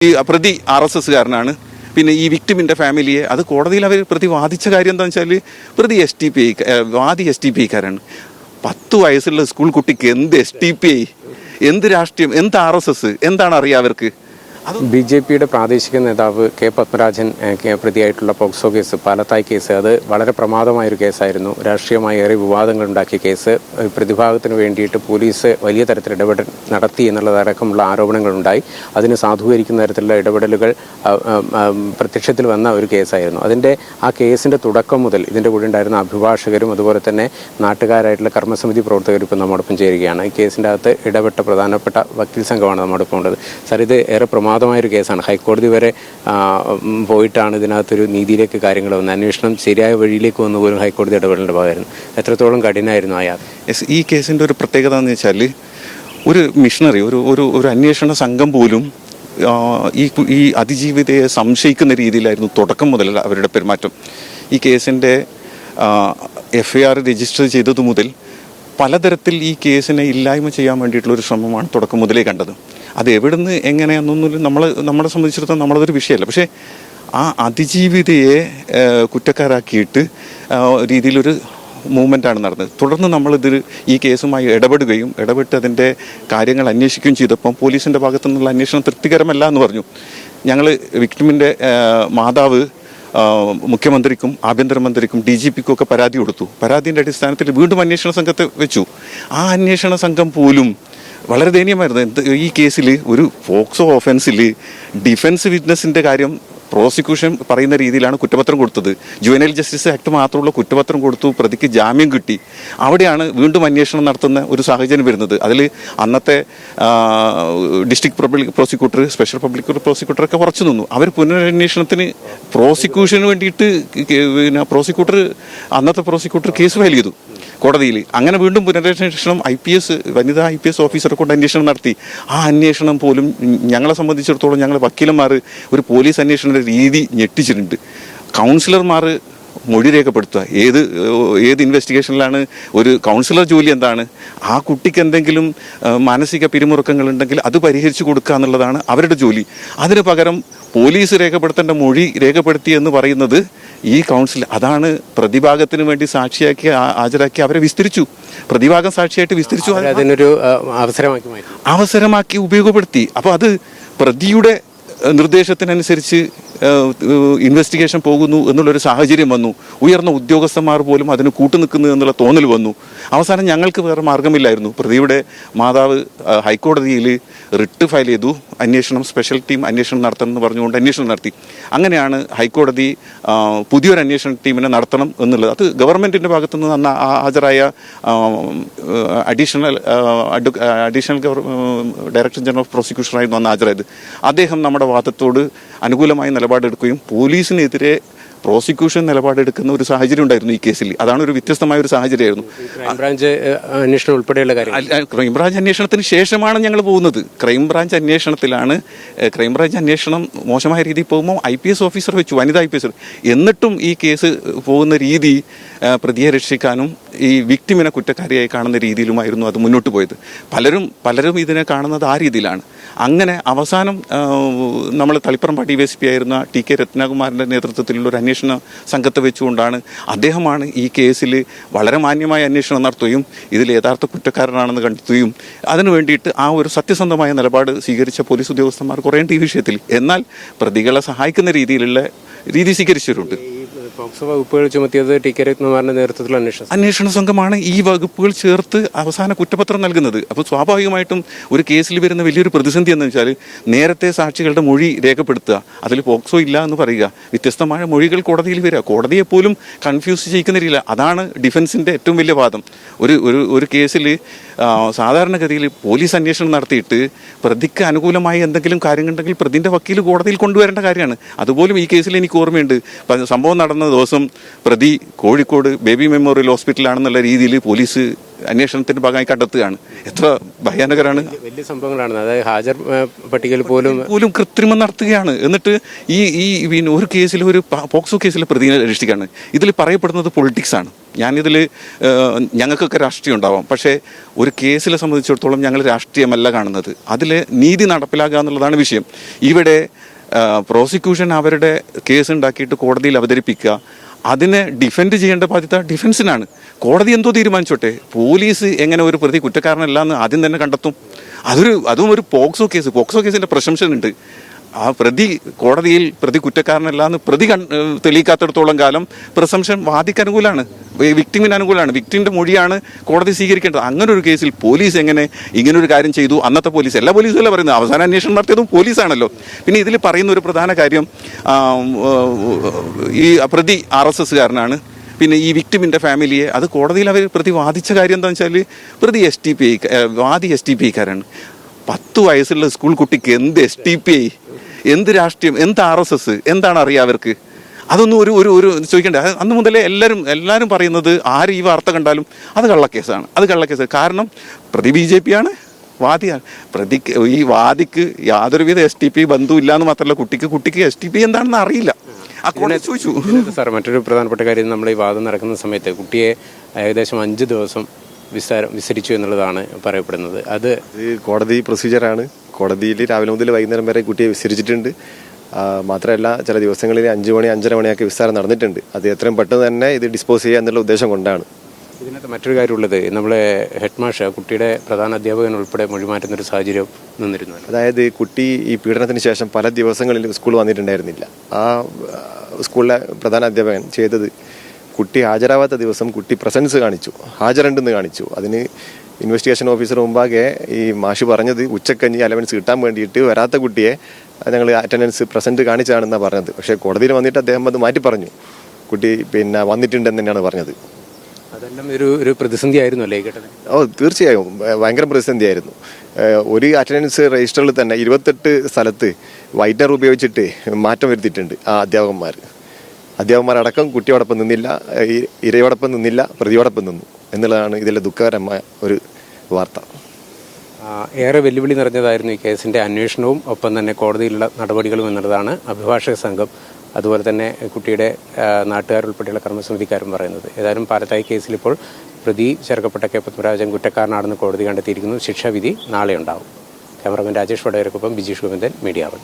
ഈ പ്രതി R S എസ്സുകാരനാണ്. പിന്നെ ഈ വിക്ടിമിന്റെ ഫാമിലിയെ അത് കോടതിയിൽ അവർ പ്രതി വാദിച്ച കാര്യം എന്താണെന്ന് വെച്ചാൽ പ്രതി എസ് ടി പി ഐ വാദി എസ് ടി പി ഐക്കാരാണ് പത്ത് വയസ്സുള്ള സ്കൂൾ കുട്ടിക്ക് എന്ത് എസ് ടി പി ഐ എന്ത് രാഷ്ട്രീയം എന്ത് ആർ എസ് എസ് എന്താണ് അറിയാം അവർക്ക്? ബി ജെ പിയുടെ പ്രാദേശിക നേതാവ് കെ പത്മരാജൻ പ്രതിയായിട്ടുള്ള പോക്സോ കേസ് പാലത്തായ് കേസ് അത് വളരെ പ്രമാദമായൊരു കേസായിരുന്നു. രാഷ്ട്രീയമായി ഏറെ വിവാദങ്ങൾ ഉണ്ടാക്കിയ കേസ് പ്രതിഭാഗത്തിന് വേണ്ടിയിട്ട് പോലീസ് വലിയ തരത്തിൽ ഇടപെടൽ നടത്തി എന്നുള്ളതടക്കമുള്ള ആരോപണങ്ങളുണ്ടായി. അതിന് സാധൂകരിക്കുന്ന തരത്തിലുള്ള ഇടപെടലുകൾ പ്രത്യക്ഷത്തിൽ വന്ന ഒരു കേസായിരുന്നു. അതിന്റെ ആ കേസിന്റെ തുടക്കം മുതൽ ഇതിന്റെ കൂടെ ഉണ്ടായിരുന്ന അഭിഭാഷകരും അതുപോലെ തന്നെ നാട്ടുകാരായിട്ടുള്ള കർമ്മസമിതി പ്രവർത്തകരും ഇപ്പോൾ നമ്മോടൊപ്പം ചേരുകയാണ്. ഈ കേസിന്റെ അകത്ത് ഇടപെട്ട പ്രധാനപ്പെട്ട വക്കീൽ സംഘമാണ് നമ്മോടൊപ്പം ഉള്ളത്. സാർ ഇത് ഏറെ പ്രമാദമായൊരു കേസാണ്. ഹൈക്കോടതി വരെ പോയിട്ടാണ് ഇതിനകത്തൊരു നീതിയിലേക്ക് കാര്യങ്ങൾ വന്നത്. അന്വേഷണം ശരിയായ വഴിയിലേക്ക് വന്നു പോലും ഹൈക്കോടതി ഇടപെടേണ്ട ഭാഗമായിരുന്നു. എത്രത്തോളം കഠിനമായിരുന്നു ആ യാത്ര. ഈ കേസിന്റെ ഒരു പ്രത്യേകത എന്ന് വെച്ചാൽ ഒരു മിഷണറി ഒരു ഒരു ഒരു അന്വേഷണ സംഘം പോലും ഈ ഈ അതിജീവിതയെ സംശയിക്കുന്ന രീതിയിലായിരുന്നു തുടക്കം മുതൽ അവരുടെ പെരുമാറ്റം. ഈ കേസിന്റെ എഫ് ഐ ആർ രജിസ്റ്റർ ചെയ്തതു മുതൽ പലതരത്തിൽ ഈ കേസിനെ ഇല്ലായ്മ ചെയ്യാൻ വേണ്ടിയിട്ടുള്ള ഒരു ശ്രമമാണ് തുടക്കം മുതലേ കണ്ടത്. അത് എവിടുന്ന് എങ്ങനെയാണെന്നൊന്നും നമ്മൾ നമ്മളെ സംബന്ധിച്ചിടത്തോളം നമ്മളതൊരു വിഷയമല്ല. പക്ഷേ ആ അതിജീവിതയെ കുറ്റക്കാരാക്കിയിട്ട് രീതിയിലൊരു മൂവ്മെന്റാണ് നടന്നത്. തുടർന്ന് നമ്മളിതിൽ ഈ കേസുമായി ഇടപെടുകയും ഇടപെട്ട് അതിന്റെ കാര്യങ്ങൾ അന്വേഷിക്കുകയും ചെയ്തപ്പം പോലീസിന്റെ ഭാഗത്തു നിന്നുള്ള അന്വേഷണം തൃപ്തികരമല്ല എന്ന് പറഞ്ഞു. ഞങ്ങൾ വിക്ടിമിന്റെ മാതാവ് മുഖ്യമന്ത്രിക്കും ആഭ്യന്തരമന്ത്രിക്കും ഡി ജി പിക്കും ഒക്കെ പരാതി കൊടുത്തു. പരാതിന്റെ അടിസ്ഥാനത്തിൽ വീണ്ടും അന്വേഷണ സംഘത്തെ വെച്ചു. ആ അന്വേഷണ സംഘം പോലും വളരെ ദയനീയമായിരുന്നു. എന്ത് ഈ കേസിൽ ഒരു ഫോക്സോ ഓഫൻസിൽ ഡിഫൻസ് വിറ്റ്നസിന്റെ കാര്യം പ്രോസിക്യൂഷൻ പറയുന്ന രീതിയിലാണ് കുറ്റപത്രം കൊടുത്തത്. ജുവനൈൽ ജസ്റ്റിസ് ആക്ട് മാത്രമുള്ള കുറ്റപത്രം കൊടുത്തു പ്രതിക്ക് ജാമ്യം കിട്ടി. അവിടെയാണ് വീണ്ടും അന്വേഷണം നടത്തുന്ന ഒരു സാഹചര്യം വരുന്നത്. അതിൽ അന്നത്തെ district public prosecutor special public പ്രോസിക്യൂട്ടറൊക്കെ കുറച്ച് നിന്നു. അവർ പുനരന്വേഷണത്തിന് പ്രോസിക്യൂഷന് വേണ്ടിയിട്ട് പിന്നെ പ്രോസിക്യൂട്ടർ അന്നത്തെ പ്രോസിക്യൂട്ടർ കേസ് ഫയൽ ചെയ്തു. കോടതിയിൽ. അങ്ങനെ വീണ്ടും പുനരന്വേഷണം ഐ പി എസ് വനിതാ ഐ പി എസ് ഓഫീസറെ കൊണ്ട് അന്വേഷണം നടത്തി. ആ അന്വേഷണം പോലും ഞങ്ങളെ സംബന്ധിച്ചിടത്തോളം ഞങ്ങൾ വക്കീലന്മാർ ഒരു പോലീസ് അന്വേഷണ രീതി ഞെട്ടിച്ചിട്ടുണ്ട്. കൗൺസിലർമാർ മൊഴി രേഖപ്പെടുത്തുക. ഏത് ഏത് ഇൻവെസ്റ്റിഗേഷനിലാണ് ഒരു കൗൺസിലർ ജോലി എന്താണ് ആ കുട്ടിക്ക് എന്തെങ്കിലും മാനസിക പിരിമുറുക്കങ്ങൾ ഉണ്ടെങ്കിൽ അത് പരിഹരിച്ചു കൊടുക്കുക എന്നുള്ളതാണ് അവരുടെ ജോലി. അതിന് പകരം പോലീസ് രേഖപ്പെടുത്തേണ്ട മൊഴി രേഖപ്പെടുത്തി എന്ന് പറയുന്നത് ഈ കൗൺസിൽ അതാണ് പ്രതിഭാഗത്തിന് വേണ്ടി സാക്ഷിയാക്കി ഹാജരാക്കി അവരെ വിസ്തരിച്ചു. പ്രതിഭാഗം സാക്ഷിയായിട്ട് വിസ്തരിച്ചു അതിനൊരു അവസരമാക്കി അവസരമാക്കി ഉപയോഗപ്പെടുത്തി. അപ്പോൾ അത് പ്രതിയുടെ നിർദ്ദേശത്തിനനുസരിച്ച് ഇൻവെസ്റ്റിഗേഷൻ പോകുന്നു എന്നുള്ളൊരു സാഹചര്യം വന്നു. ഉയർന്ന ഉദ്യോഗസ്ഥന്മാർ പോലും അതിന് കൂട്ടുനിൽക്കുന്നു എന്നുള്ള തോന്നൽ വന്നു. അവസാനം ഞങ്ങൾക്ക് വേറെ മാർഗമില്ലായിരുന്നു. പ്രതിയുടെ മാതാവ് ഹൈക്കോടതിയിൽ റിട്ട് ഫയൽ ചെയ്തു അന്വേഷണം സ്പെഷ്യൽ ടീം അന്വേഷണം നടത്തണം എന്ന് പറഞ്ഞുകൊണ്ട് അന്വേഷണം നടത്തി. അങ്ങനെയാണ് ഹൈക്കോടതി പുതിയൊരു അന്വേഷണ ടീമിനെ നടത്തണം എന്നുള്ളത്. അത് ഗവൺമെന്റിന്റെ ഭാഗത്തു നിന്ന് അന്ന് ഹാജരായ additional additional director general of prosecution ആയിരുന്നു അന്ന് ഹാജരായത്. അദ്ദേഹം നമ്മുടെ വാദത്തോട് അനുകൂലമായ നിലപാടെടുക്കുകയും പോലീസിനെതിരെ പ്രോസിക്യൂഷൻ നിലപാടെടുക്കുന്ന ഒരു സാഹചര്യം ഉണ്ടായിരുന്നു ഈ കേസിൽ. അതാണ് ഒരു വ്യത്യസ്തമായ ഒരു സാഹചര്യമായിരുന്നു. ക്രൈംബ്രാഞ്ച് അന്വേഷണം ഉൾപ്പെടെയുള്ള കാര്യം. ക്രൈംബ്രാഞ്ച് അന്വേഷണത്തിന് ശേഷമാണ് ഞങ്ങൾ പോകുന്നത്. ക്രൈംബ്രാഞ്ച് അന്വേഷണത്തിലാണ് ക്രൈംബ്രാഞ്ച് അന്വേഷണം മോശമായ രീതിയിൽ പോകുമ്പോൾ ഐ പി എസ് ഓഫീസർ വെച്ചു വനിതാ ഐ പി എസ് എന്നിട്ടും ഈ കേസ് പോകുന്ന രീതി പ്രതിയെ രക്ഷിക്കാനും ഈ വിക്ടിമിനെ കുറ്റക്കാരിയായി കാണുന്ന രീതിയിലുമായിരുന്നു അത് മുന്നോട്ട് പോയത്. പലരും പലരും ഇതിനെ കാണുന്നത് ആ രീതിയിലാണ്. അങ്ങനെ അവസാനം നമ്മൾ Taliparamba D Y S P ആയിരുന്ന ടി കെ രത്നകുമാറിന്റെ നേതൃത്വത്തിലുള്ള ഒരു അന്വേഷണ സംഘത്തെ വെച്ചുകൊണ്ടാണ് അദ്ദേഹമാണ് ഈ കേസിൽ വളരെ മാന്യമായ അന്വേഷണം നടത്തുകയും ഇതിൽ യഥാർത്ഥ കുറ്റക്കാരനാണെന്ന് കണ്ടെത്തുകയും അതിനു വേണ്ടിയിട്ട് ആ ഒരു സത്യസന്ധമായ നിലപാട് സ്വീകരിച്ച പോലീസ് ഉദ്യോഗസ്ഥന്മാർ കുറേ ഈ വിഷയത്തിൽ. എന്നാൽ പ്രതികളെ സഹായിക്കുന്ന രീതിയിലുള്ള രീതി സ്വീകരിച്ചവരുണ്ട്. വകുപ്പുകൾ ചുമത്തിയത് ടി കെ രത്നകുമാറിന്റെ നേതൃത്വത്തിൽ അന്വേഷണം അന്വേഷണ സംഘമാണ് ഈ വകുപ്പുകൾ ചേർത്ത് അവസാന കുറ്റപത്രം നൽകുന്നത്. അപ്പോൾ സ്വാഭാവികമായിട്ടും ഒരു കേസിൽ വരുന്ന വലിയൊരു പ്രതിസന്ധി എന്ന് വെച്ചാൽ നേരത്തെ സാക്ഷികളുടെ മൊഴി രേഖപ്പെടുത്തുക അതിൽ പോക്സോ ഇല്ല എന്ന് പറയുക വ്യത്യസ്തമായ മൊഴികൾ കോടതിയിൽ വരിക കോടതിയെ പോലും കൺഫ്യൂസ് ചെയ്യിക്കുന്ന രീതിയിൽ അതാണ് ഡിഫൻസിന്റെ ഏറ്റവും വലിയ വാദം. ഒരു ഒരു കേസിൽ സാധാരണഗതിയിൽ പോലീസ് അന്വേഷണം നടത്തിയിട്ട് പ്രതിക്ക് അനുകൂലമായി എന്തെങ്കിലും കാര്യങ്ങളുണ്ടെങ്കിൽ പ്രതിന്റെ വക്കീൽ കോടതിയിൽ കൊണ്ടുവരേണ്ട കാര്യമാണ്. അതുപോലും ഈ കേസിൽ എനിക്ക് ഓർമ്മയുണ്ട്. സംഭവം നടന്ന ദിവസം പ്രതി കോഴിക്കോട് ബേബി മെമ്മോറിയൽ ഹോസ്പിറ്റലാണെന്നുള്ള രീതിയിൽ പോലീസ് അന്വേഷണത്തിന്റെ ഭാഗമായി കണ്ടെത്തുകയാണ്. എത്ര ഭയാനകരാണ്. വലിയ സംഭവങ്ങളാണ്. അതായത് ഹാജർ പട്ടികയിൽ പോലും പോലും കൃത്രിമം നടത്തുകയാണ്. എന്നിട്ട് ഈ ഈ പിന്നെ ഒരു കേസിൽ ഒരു പോക്സോ കേസിൽ പ്രതിയെ രക്ഷിക്കുകയാണ് ഇതിൽ പറയപ്പെടുന്നത് പൊളിറ്റിക്സ് ആണ്. ഞാനിതിൽ ഞങ്ങൾക്കൊക്കെ രാഷ്ട്രീയം ഉണ്ടാവാം. പക്ഷേ ഒരു കേസിലെ സംബന്ധിച്ചിടത്തോളം ഞങ്ങൾ രാഷ്ട്രീയമല്ല കാണുന്നത്. അതിൽ നീതി നടപ്പിലാക്കുക എന്നുള്ളതാണ് വിഷയം. ഇവിടെ പ്രോസിക്യൂഷൻ അവരുടെ കേസ് ഉണ്ടാക്കിയിട്ട് കോടതിയിൽ അവതരിപ്പിക്കുക. അതിനെ ഡിഫെൻഡ് ചെയ്യേണ്ട ബാധ്യത ഡിഫൻസിനാണ് കോടതി എന്തോ തീരുമാനിച്ചോട്ടെ? പോലീസ് എങ്ങനെ ഒരു പ്രതി കുറ്റക്കാരനല്ല എന്ന് ആദ്യം തന്നെ കണ്ടെത്തും. അതൊരു അതും ഒരു പോക്സോ കേസ്. പോക്സോ കേസിന്റെ പ്രശംസനുണ്ട്. ആ പ്രതി കോടതിയിൽ പ്രതി കുറ്റക്കാരനല്ല എന്ന് പ്രതി തെളിയിക്കാത്തിടത്തോളം കാലം പ്രസംഷൻ വാദിക്ക് അനുകൂലമാണ് വിക്ടിമിന് അനുകൂലമാണ് വിക്ടിമിന്റെ മൊഴിയാണ് കോടതി സ്വീകരിക്കേണ്ടത്. അങ്ങനെ ഒരു കേസിൽ പോലീസ് എങ്ങനെ ഇങ്ങനൊരു കാര്യം ചെയ്തു? അന്നത്തെ പോലീസ് എല്ലാ പോലീസും അല്ല പറയുന്നത്? അവസാന അന്വേഷണം നടത്തിയതും പോലീസാണല്ലോ. പിന്നെ ഇതിൽ പറയുന്ന ഒരു പ്രധാന കാര്യം ഈ പ്രതി ആർ എസ് എസ്സുകാരനാണ്. പിന്നെ ഈ വിക്ടിമിന്റെ ഫാമിലിയെ അത് കോടതിയിൽ അവർ പ്രതി വാദിച്ച കാര്യം എന്താണെന്ന് വെച്ചാൽ പ്രതി എസ് ടി പി ഐ വാദി എസ് ടി പി ഐക്കാരാണ്. പത്ത് വയസ്സുള്ള സ്കൂൾ കുട്ടിക്ക് എന്ത് എസ് ടി പി ഐ? എന്ത് രാഷ്ട്രീയം എന്ത് ആർ എസ് എസ് എന്താണ് അറിയാം അവർക്ക്? അതൊന്നും ഒരു ഒരു ഒരു ചോദിക്കേണ്ട. അന്ന് മുതലേ എല്ലാവരും എല്ലാവരും പറയുന്നത് ആര് ഈ വാർത്ത കണ്ടാലും അത് കള്ളക്കേസാണ്. അത് കള്ളക്കേസ്. കാരണം പ്രതി ബി ജെ പി ആണ് വാദിയാണ്. പ്രതിക്ക് ഈ വാദിക്ക് യാതൊരുവിധ എസ് ടി പി ബന്ധുവില്ല എന്ന് മാത്രമല്ല കുട്ടിക്ക് കുട്ടിക്ക് എസ് ടി പി എന്താണെന്ന് അറിയില്ല. ചോദിച്ചു. സാർ മറ്റൊരു പ്രധാനപ്പെട്ട കാര്യം നമ്മൾ ഈ വാദം നടക്കുന്ന സമയത്ത് കുട്ടിയെ ഏകദേശം അഞ്ച് ദിവസം വിസ്താരം വിസ്തരിച്ചു എന്നുള്ളതാണ് പറയപ്പെടുന്നത്. അത് ഇത് കോടതി പ്രൊസീജിയറാണ് കോടതിയിൽ രാവിലെ മുതൽ വൈകുന്നേരം വരെ കുട്ടിയെ വിസ്തരിച്ചിട്ടുണ്ട്. മാത്രമല്ല ചില ദിവസങ്ങളിൽ അഞ്ച് മണി അഞ്ചര മണിയൊക്കെ വിസ്താരം നടന്നിട്ടുണ്ട്. അത് എത്രയും പെട്ടെന്ന് തന്നെ ഇത് ഡിസ്പോസ് ചെയ്യുക എന്നുള്ള ഉദ്ദേശം കൊണ്ടാണ്. ഇതിനകത്ത് മറ്റൊരു കാര്യമുള്ളത്. നമ്മളെ ഹെഡ് മാഷ് കുട്ടിയുടെ പ്രധാന അധ്യാപകൻ ഉൾപ്പെടെ മൊഴിമാറ്റുന്ന ഒരു സാഹചര്യം നിന്നിരുന്നു. അതായത് കുട്ടി ഈ പീഡനത്തിന് ശേഷം പല ദിവസങ്ങളിൽ സ്കൂൾ വന്നിട്ടുണ്ടായിരുന്നില്ല. ആ, സ്കൂളിലെ പ്രധാന അധ്യാപകൻ ചെയ്തത് കുട്ടി ഹാജരാവാത്ത ദിവസം കുട്ടി പ്രസൻസ് കാണിച്ചു. ഹാജരുണ്ടെന്ന് കാണിച്ചു. അതിന് ഇൻവെസ്റ്റിഗേഷൻ ഓഫീസർ മുമ്പാകെ ഈ മാഷ് പറഞ്ഞത് ഉച്ചക്കഞ്ഞി അലവൻസ് കിട്ടാൻ വേണ്ടിയിട്ട് വരാത്ത കുട്ടിയെ ഞങ്ങൾ അറ്റൻഡൻസ് പ്രസന്റ് കാണിച്ചാണെന്നാണ് പറഞ്ഞത്. പക്ഷേ കോടതിയിൽ വന്നിട്ട് അദ്ദേഹം അത് മാറ്റി പറഞ്ഞു. കുട്ടി പിന്നെ വന്നിട്ടുണ്ടെന്ന് തന്നെയാണ് പറഞ്ഞത്. അതെല്ലാം ഒരു ഒരു പ്രതിസന്ധി ആയിരുന്നു അല്ലേ ഓ തീർച്ചയായും. ഭയങ്കര പ്രതിസന്ധിയായിരുന്നു. ആയിരുന്നു ഒരു അറ്റൻഡൻസ് രജിസ്റ്ററിൽ തന്നെ ഇരുപത്തെട്ട് സ്ഥലത്ത് വൈറ്റർ ഉപയോഗിച്ചിട്ട് മാറ്റം വരുത്തിയിട്ടുണ്ട് ആ അധ്യാപകന്മാർ അധ്യാപകന്മാരടക്കം കുട്ടിയോടൊപ്പം നിന്നില്ല ഇരയോടൊപ്പം നിന്നില്ല പ്രതിയോടൊപ്പം നിന്നു എന്നുള്ളതാണ് ഇതിലെ ദുഃഖകരമായ ഒരു വാർത്ത. ഏറെ വെല്ലുവിളി നിറഞ്ഞതായിരുന്നു ഈ കേസിന്റെ അന്വേഷണവും ഒപ്പം തന്നെ കോടതിയിലുള്ള നടപടികളും എന്നുള്ളതാണ് അഭിഭാഷക സംഘം അതുപോലെ തന്നെ കുട്ടിയുടെ നാട്ടുകാരുൾപ്പെടെയുള്ള കർമ്മസമിതിക്കാരും പറയുന്നത്. ഏതായാലും പാലത്തായി കേസിൽ ഇപ്പോൾ പ്രതി ചേർക്കപ്പെട്ട കെ. പത്മരാജൻ കുറ്റക്കാരനാണെന്ന് കോടതി കണ്ടെത്തിയിരിക്കുന്നു. ശിക്ഷാവിധി നാളെ ഉണ്ടാവും. ക്യാമറമാൻ രാജേഷ് വടകരക്കൊപ്പം ബിജീഷ് ഗോവിന്ദൻ മീഡിയ വൺ.